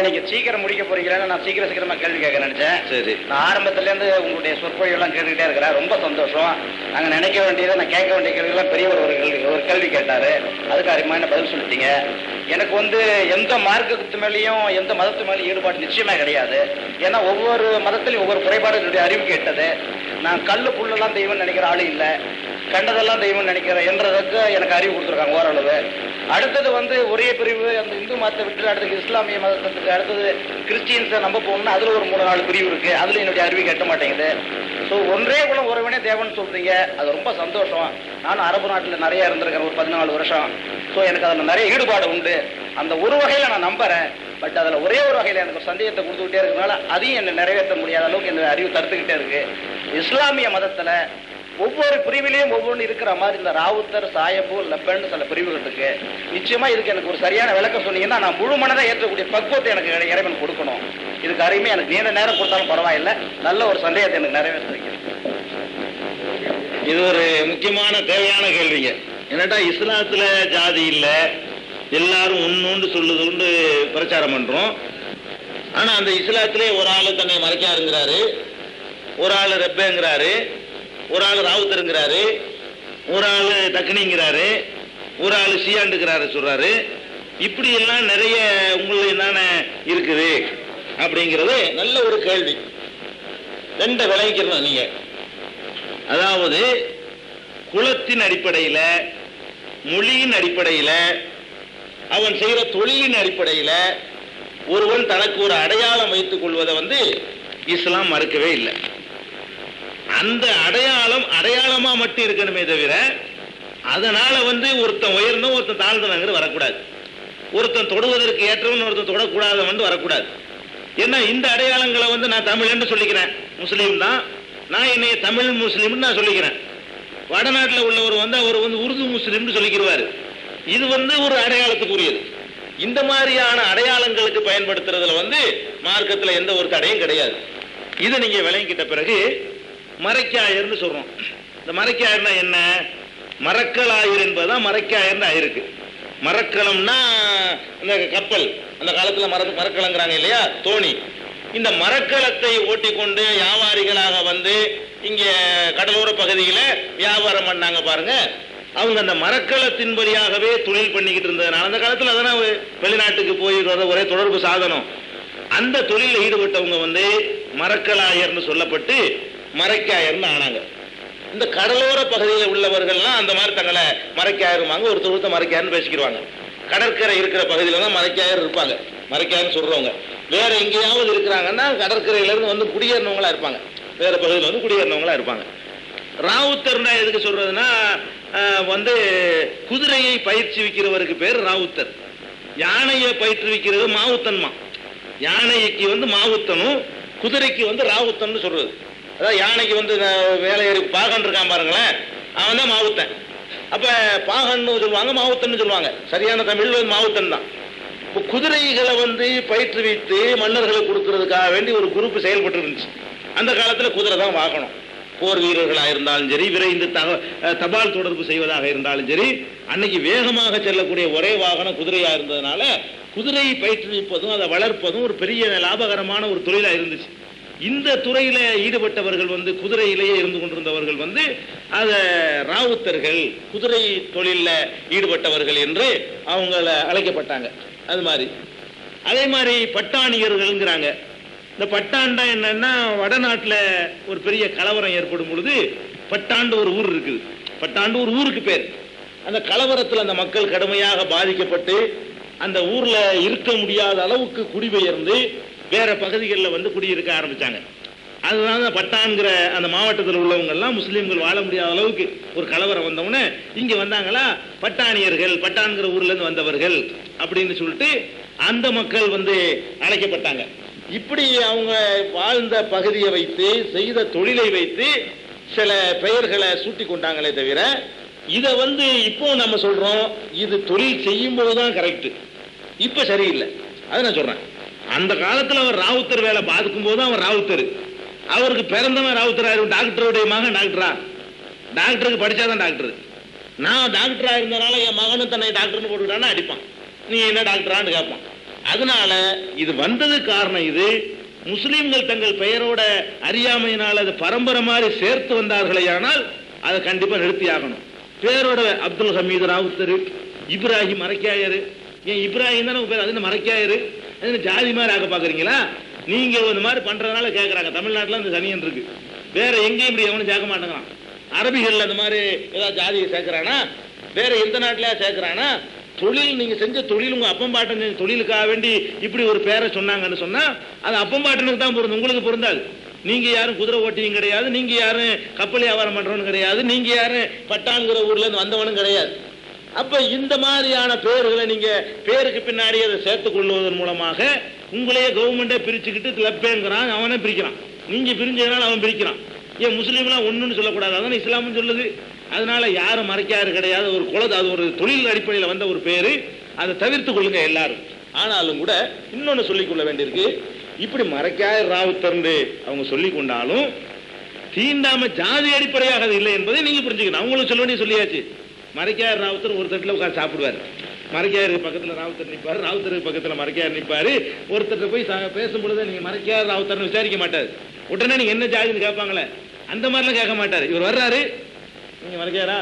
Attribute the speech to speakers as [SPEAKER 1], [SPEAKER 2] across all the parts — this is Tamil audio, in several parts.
[SPEAKER 1] நீங்க சீக்கிரம் முடிக்க போறீங்களா நான் சீக்கிரம் சீக்கிரமா கேள்வி கேட்க நினைச்சேன்.
[SPEAKER 2] சரி.
[SPEAKER 1] நான் ஆரம்பத்துல இருந்து உங்களுடைய சொற்பொழிவு எல்லாம் கேட்டுக்கிட்டே இருக்கிறேன். ரொம்ப சந்தோஷம். நாங்க நினைக்க வேண்டியதை நான் கேட்க வேண்டிய கேள்வி எல்லாம் பெரியவர் ஒரு கேள்வி ஒரு கேள்வி கேட்டாரு. அதுக்கு அருமையான பதில் சொல்லிட்டீங்க. எனக்கு வந்து எந்த மார்க்கத்து மேலேயும் எந்த மதத்து மேலேயும் ஈடுபாடு நிச்சயமா கிடையாது. ஏன்னா ஒவ்வொரு மதத்திலையும் ஒவ்வொரு குறைபாடு என்னுடைய அறிவு கேட்டது. நான் கல்லு புல்லெல்லாம் தெய்வம் நினைக்கிற ஆளு இல்லை. கண்டதெல்லாம் தெய்வம் நினைக்கிற என்றதுக்கு எனக்கு அறிவு கொடுத்துருக்காங்க ஓரளவு. அடுத்தது வந்து ஒரே பிரிவு அந்த இந்து மதத்தை விட்டு அடுத்தது இஸ்லாமிய மதத்துக்கு அடுத்தது கிறிஸ்டியன்ஸை நம்ப போகணும்னா அதில் ஒரு மூணு நாலு பிரிவு இருக்குது அதில் என்னுடைய அறிவு கட்ட மாட்டேங்குது. ஸோ ஒன்றே குலம் ஒருவனே தேவன் சொல்கிறீங்க அது ரொம்ப சந்தோஷம். நானும் அரபு நாட்டில் நிறையா இருந்திருக்கேன் ஒரு பதினாலு வருஷம். ஸோ எனக்கு அதில் நிறைய ஈடுபாடு உண்டு. அந்த ஒரு வகையில் நான் நம்புறேன். பட் அதில் ஒரே ஒரு வகையில் எனக்கு சந்தேகத்தை கொடுத்துக்கிட்டே இருக்கிறதுனால அதையும் என்னை நிறைவேற்ற முடியாத அளவுக்கு என்னுடைய அறிவு தடுத்துக்கிட்டே இருக்குது இஸ்லாமிய மதத்தில் ஒவ்வொரு பிரிவிலையும் ஒவ்வொன்று இருக்கிற மாதிரி இந்த ராவுத்தர் சாயபு லெப்பன் சில பிரிவுகள் இருக்கு. நிச்சயமா இதுக்கு எனக்கு ஒரு சரியான விளக்கம் சொன்னீங்கன்னா நான் முழு மனதை ஏற்றக்கூடிய பக்குவத்தை எனக்கு இறைவன் கொடுக்கணும். இதுக்கு அருமையாக எனக்கு நீண்ட நேரம் கொடுத்தாலும் பரவாயில்லை. நல்ல ஒரு சந்தேகத்தை எனக்கு நிறைவேற்றிருக்கேன்
[SPEAKER 2] இது ஒரு முக்கியமான தேவையான கேள்விங்க. என்னட்டா இஸ்லாத்துல ஜாதி இல்லை. எல்லாரும் ஒன்னொன்று சொல்லுது உண்டு பிரச்சாரம் பண்றோம். ஆனா அந்த இஸ்லாத்திலே ஒரு ஆளு தன்னை மறைக்காருங்கிறாரு. ஒரு ஆளு ரெப்பேங்கிறாரு. ஒரு ஆள் ராவுத்தருங்கிறாரு ஒரு ஆள் தக்கனிங்கிறாரு ஒரு ஆள் சியாண்டுக்கிறாரு சொல்றாரு. இப்படி எல்லாம் நிறைய உங்களுக்கு என்னென்ன இருக்குது அப்படிங்கிறது நல்ல ஒரு கேள்வி. ரெண்டை விளைவிக்கிறோம் நீங்க? அதாவது குலத்தின் அடிப்படையில் மொழியின் அடிப்படையில் அவன் செய்கிற தொழிலின் அடிப்படையில் ஒருவன் தனக்கு ஒரு அடையாளம் வைத்துக் கொள்வதை வந்து இஸ்லாம் மறுக்கவே இல்லை. அந்த அடையாளம் அடையாளமா மட்டும் இருக்கணுமே தவிர அதனால வந்து ஒருத்தன் உயர்ந்தும் ஒருத்தன் தாழ்ந்தவங்கிற வரக்கூடாது. ஒருத்தன் தொடுவதற்கு ஏற்றவன் ஒருத்தன் தொடக்கூடாதவன் வரக்கூடாது. ஏன்னா இந்த அடையாளங்களை வந்து நான் தமிழன்னு சொல்லிக்கிறேன். முஸ்லீம் தான். நான் என்னைய தமிழ் முஸ்லீம்னு நான் சொல்லிக்கிறேன். வடநாட்டில் உள்ளவர் வந்து அவர் வந்து உருது முஸ்லீம்னு சொல்லிக்கிருவாரு. இது வந்து ஒரு அடையாளத்துக்குரியது. இந்த மாதிரியான அடையாளங்களுக்கு பயன்படுத்துறதுல வந்து மார்க்கத்தில் எந்த ஒரு தடையும் கிடையாது. இதை நீங்க விளங்கிக்கிட்ட பிறகு மறைக்காயர்னு சொல்றோம். இந்த மறைக்காயர்னா என்ன? மரக்கலாயர் என்பதுதான் மறைக்காயர்னு ஆயிருக்கு. மரக்கலம்னா இந்த கப்பல் அந்த காலத்துல மர மரக்கலங்கிறாங்க இல்லையா? தோணி. இந்த மரக்கலத்தை ஓட்டிக்கொண்டு வியாபாரிகளாக வந்து இங்கே கடலோர பகுதியில் வியாபாரம் பண்ணாங்க பாருங்க. அவங்க அந்த மரக்கலத்தின் வழியாகவே தொழில் பண்ணிக்கிட்டு இருந்ததுனால அந்த காலத்தில் அதனால் வெளிநாட்டுக்கு போய் ஒரே தொடர்பு சாதனம். அந்த தொழிலில் ஈடுபட்டவங்க வந்து மரக்கலாயர்னு சொல்லப்பட்டு மறைக்காயர்னு ஆனாங்க. இந்த கடலோர பகுதியில் உள்ளவர்கள்லாம் அந்த மாதிரி தங்களை மறைக்காயிருமாங்க ஒருத்தர் ஒருத்தர் மறைக்காயர்னு பேசிக்கிடுவாங்க. கடற்கரை இருக்கிற பகுதியில் தான் மறைக்காயர் இருப்பாங்க. மறைக்காயர்னு சொல்றவங்க. வேற எங்கேயாவது இருக்கிறாங்கன்னா கடற்கரையிலேருந்து வந்து குடியேறினவங்களா இருப்பாங்க. வேற பகுதியில் வந்து குடியேறினவங்களா இருப்பாங்க. ராவுத்தர்னா எதுக்கு சொல்றதுன்னா வந்து குதிரையை பயிற்சி விக்கிறவருக்கு பேர் ராவுத்தர். யானையை பயிற்றுவிக்கிறது மாவுத்தன்மா. யானைக்கு வந்து மாவுத்தனும் குதிரைக்கு வந்து ராவுத்தன் சொல்றது. அதாவது யானைக்கு வந்து அஹ், ஏறி பாகன் இருக்கான் பாருங்களேன். அவன் தான் மாவுத்தன். அப்போ பாகன்னு சொல்லுவாங்க மாவுத்தன்னு சொல்லுவாங்க. சரியான தமிழ் வந்து மாவுத்தன் தான். இப்போ குதிரைகளை வந்து பயிற்றுவித்து மன்னர்களை கொடுக்கறதுக்காக வேண்டி ஒரு குரூப் செயல்பட்டு இருந்துச்சு. அந்த காலத்தில் குதிரை தான் வாங்கணும் போர் வீரர்களாக இருந்தாலும் சரி விரைந்து தக தபால் தொடர்பு செய்வதாக இருந்தாலும் சரி அன்னைக்கு வேகமாக செல்லக்கூடிய ஒரே வாகனம் குதிரையாக இருந்ததுனால குதிரையை பயிற்றுவிப்பதும் அதை வளர்ப்பதும் ஒரு பெரிய லாபகரமான ஒரு தொழிலாக இருந்துச்சு. இந்த துறையில ஈடுபட்டவர்கள் வந்து குதிரையிலேயே இருந்து கொண்டிருந்தவர்கள் வந்து அத ராவுத்தர்கள் குதிரை தொழிலில் ஈடுபட்டவர்கள் என்று அவங்கள அழைக்கப்பட்டாங்க. அது மாதிரி. அதே மாதிரி பட்டாணியர்கள்ங்கிறாங்க. இந்த பட்டாண்டா என்னன்னா வடநாட்டில் ஒரு பெரிய கலவரம் ஏற்படும் பொழுது பட்டாண்டு ஒரு ஊர் இருக்குது. பட்டாண்டு ஒரு ஊருக்கு பேர். அந்த கலவரத்தில் அந்த மக்கள் கடுமையாக பாதிக்கப்பட்டு அந்த ஊர்ல இருக்க முடியாத அளவுக்கு குடிபெயர்ந்து வேற பகுதிகளில் வந்து குடியிருக்க ஆரம்பிச்சாங்க. அதுதான் பட்டான்கிற அந்த மாவட்டத்தில் உள்ளவங்கள்லாம் முஸ்லீம்கள் வாழ முடியாத அளவுக்கு ஒரு கலவரம் வந்தவுடனே இங்கே வந்தாங்களா? பட்டாணியர்கள் பட்டான்கிற ஊர்லேருந்து வந்தவர்கள் அப்படின்னு சொல்லிட்டு அந்த மக்கள் வந்து அழைக்கப்பட்டாங்க. இப்படி அவங்க வாழ்ந்த பகுதியை வைத்து செய்த தொழிலை வைத்து சில பெயர்களை சூட்டி கொண்டாங்களே தவிர இதை வந்து இப்போ நம்ம சொல்கிறோம் இது தொழில் செய்யும்போது தான் கரெக்டு இப்போ சரியில்லை. அதை நான் சொல்கிறேன் அந்த காலத்துல அவர் ராவுத்தர் வேலை பார்க்கும் போது அவர் ராவுத்தர். அவருக்கு பிறந்தவன் ராவுத்தரா இருக்கும் டாக்டருடைய மகன் டாக்டரா? டாக்டருக்கு படிச்சாதான் டாக்டர். நான் டாக்டரா இருந்தனால என் மகனும் தன்னை டாக்டர்னு போட்டுக்கிட்டான்னா அடிப்பான். நீ என்ன டாக்டரான்னு கேட்பான். அதனால இது வந்தது காரணம் இது. முஸ்லீம்கள் தங்கள் பெயரோட அறியாமையினால் அது பரம்பரை மாதிரி சேர்த்து வந்தார்களே ஆனால் அதை கண்டிப்பாக நிறுத்தி ஆகணும். பேரோட அப்துல் ஹமீது ராவுத்தர் இப்ராஹிம் மறைக்காயரு ஏன் இப்ராஹிம் தான் உங்க பேர்? அது மறைக்காயரு ஜாதி மாதிரி ஆக பாக்குறீங்களா? நீங்க இந்த மாதிரி பண்றதுனால கேட்குறாங்க தமிழ்நாட்டில் இந்த சனியன் இருக்கு. வேற எங்கேயும் இப்படி எவனும் சேர்க்க மாட்டேங்கிறான். அரபிகள் அந்த மாதிரி ஏதாவது ஜாதியை சேர்க்கிறானா? வேற எந்த நாட்டிலயா சேர்க்கிறானா? தொழில் நீங்க செஞ்ச தொழில் உங்க அப்பம் பாட்டன் செஞ்ச தொழிலுக்காக வேண்டி இப்படி ஒரு பேரை சொன்னாங்கன்னு சொன்னா அது அப்பம் பாட்டனுக்கு தான் பொருந்தும். உங்களுக்கு பொருந்தாது. நீங்க யாரும் குதிரை ஓட்டியும் கிடையாது. நீங்க யாரும் கப்பல் வியாபாரம் பண்றவனும் கிடையாது. நீங்க யாரும் பட்டாங்கிற ஊர்ல இருந்து வந்தவனும் கிடையாது. அப்ப இந்த மாதிரியான பேர்களை நீங்க பேருக்கு பின்னாடி அதை சேர்த்துக் கொள்வதன் மூலமாக உங்களையே கவர்மெண்டே பிரிச்சுக்கிட்டு லப்பேங்கிறான் அவனே பிரிக்கிறான். நீங்க பிரிஞ்சதுனால அவன் பிரிக்கிறான். ஏன் முஸ்லீம்லாம் ஒண்ணுன்னு சொல்லக்கூடாது அதான் இஸ்லாம்னு சொல்லுது? அதனால யாரும் மறைக்காரு கிடையாது. ஒரு குலது அது ஒரு தொழில் அடிப்படையில் வந்த ஒரு பேரு. அதை தவிர்த்து கொள்ளுங்க எல்லாரும். ஆனாலும் கூட இன்னொன்னு சொல்லிக் கொள்ள வேண்டியிருக்கு. இப்படி மறைக்காய ராவுத்தர்ந்து அவங்க சொல்லிக் கொண்டாலும் தீண்டாம ஜாதி அடிப்படையாக அது இல்லை என்பதை நீங்க புரிஞ்சுக்கணும். அவங்களும் சொல்ல வேண்டிய சொல்லியாச்சு. மறைக்கார் ராவுத்தர் ஒரு தட்டில் உட்கார்ந்து சாப்பிடுவார். மறைக்காயருக்கு பக்கத்தில் ராவுத்தர் நிற்பார் ராவுத்தர் பக்கத்தில் மறைக்கையார் நிற்பார் ஒருத்தர் போய் சா- பேசும் பொழுது நீங்கள் மறைக்காயர் ராவுத்தர்னு விசாரிக்க மாட்டார். உடனே நீங்கள் என்ன ஜாதின்னு கேட்பாங்களே அந்த மாதிரிலாம் கேட்க மாட்டார். இவர் வர்றாரு நீங்கள் மறைக்காரா?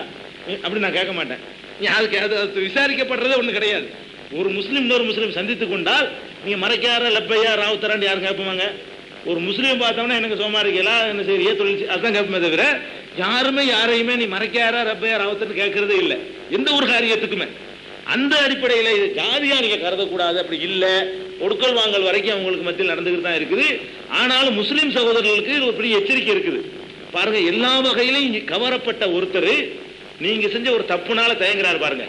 [SPEAKER 2] அப்படி நான் கேட்க மாட்டேன். நீ அதுக்கு அது அது விசாரிக்கப்படுறது கிடையாது. ஒரு முஸ்லீம் இன்னொரு முஸ்லீம் சந்தித்து கொண்டால் நீங்கள் மறைக்கார லப்பையா ராவுத்தரான்னு யாரும் கேட்பாங்க ஒரு முஸ்லீம் பார்த்தோம்னா எனக்கு சோமா இருக்கீங்களா என்ன செய்ய தொழில் செய்- அதான் கேட்போமே தவிர யாருமே யாரையுமே நீ மறைக்காரா ரப்பையா ராவுத்தர்னு கேட்கறதே இல்லை. எந்த ஒரு காரியத்துக்குமே. அந்த அடிப்படையில் இது ஜாதியா நீங்க கருதக்கூடாது அப்படி இல்ல. கொடுக்கல் வாங்கல் வரைக்கும் அவங்களுக்கு மத்தியில் நடந்துகிட்டு தான் இருக்குது. ஆனாலும் முஸ்லீம் சகோதரர்களுக்கு இது ஒரு பெரிய எச்சரிக்கை இருக்குது. பாருங்க எல்லா வகையிலையும் கவரப்பட்ட ஒருத்தர் நீங்க செஞ்ச ஒரு தப்புனால தயங்குறாரு பாருங்க.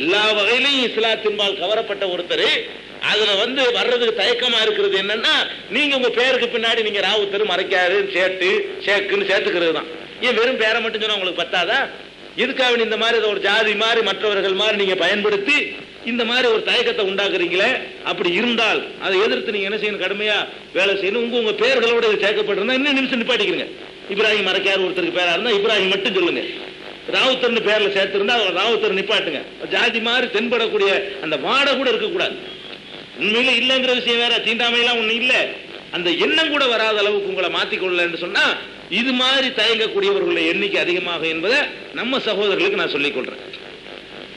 [SPEAKER 2] எல்லா வகையிலும் இஸ்லாத்தின்பால் கவரப்பட்ட ஒருத்தர் அதுல வந்து வர்றதுக்கு தயக்கமா இருக்கிறது என்னன்னா நீங்க உங்க பேருக்கு பின்னாடி நீங்க ராவுத்தர் மறைக்காரு சேட்டு சேக்குன்னு சேர்த்துக்கிறது தான். ஏன் வெறும் பேரை மட்டும் சொன்னா உங்களுக்கு பத்தாதா? எதுக்காக இந்த மாதிரி ஒரு ஜாதி மாதிரி மற்றவர்கள் மாதிரி நீங்க பயன்படுத்தி இந்த மாதிரி ஒரு தயக்கத்தை உண்டாக்குறீங்களே? அப்படி இருந்தால் அதை எதிர்த்து நீங்க என்ன செய்யணும்? கடுமையா வேலை செய்யணும். உங்க உங்க பேர்களோட இது சேர்க்கப்பட்டிருந்தா இன்னும் நிமிஷம் நிப்பாட்டிக்கிறீங்க இப்ராஹிம் மறைக்கார் ஒருத்தருக்கு பேரா இருந்தா இப்ராஹிம் மட்டும் சொல்லுங்க. ராவுத்தர்னு பேர்ல சேர்த்திருந்தா ராவுத்தர் நிப்பாட்டுங்க. ஜாதி மாதிரி தென்படக்கூடிய அந்த வாடை கூட இருக்கக்கூடாது. உண்மையில இல்லைங்கிற விஷயம் வேற. தீண்டாமையெல்லாம் ஒண்ணு இல்ல. அந்த எண்ணம் கூட வராத அளவுக்கு உங்களை மாத்திக்கொள்ளலன்னு சொன்னா இது மாதிரி தயங்கக்கூடியவர்களுடைய எண்ணிக்கை அதிகமாக என்பதை நம்ம சகோதரர்களுக்கு நான் சொல்லிக் கொள்றேன்.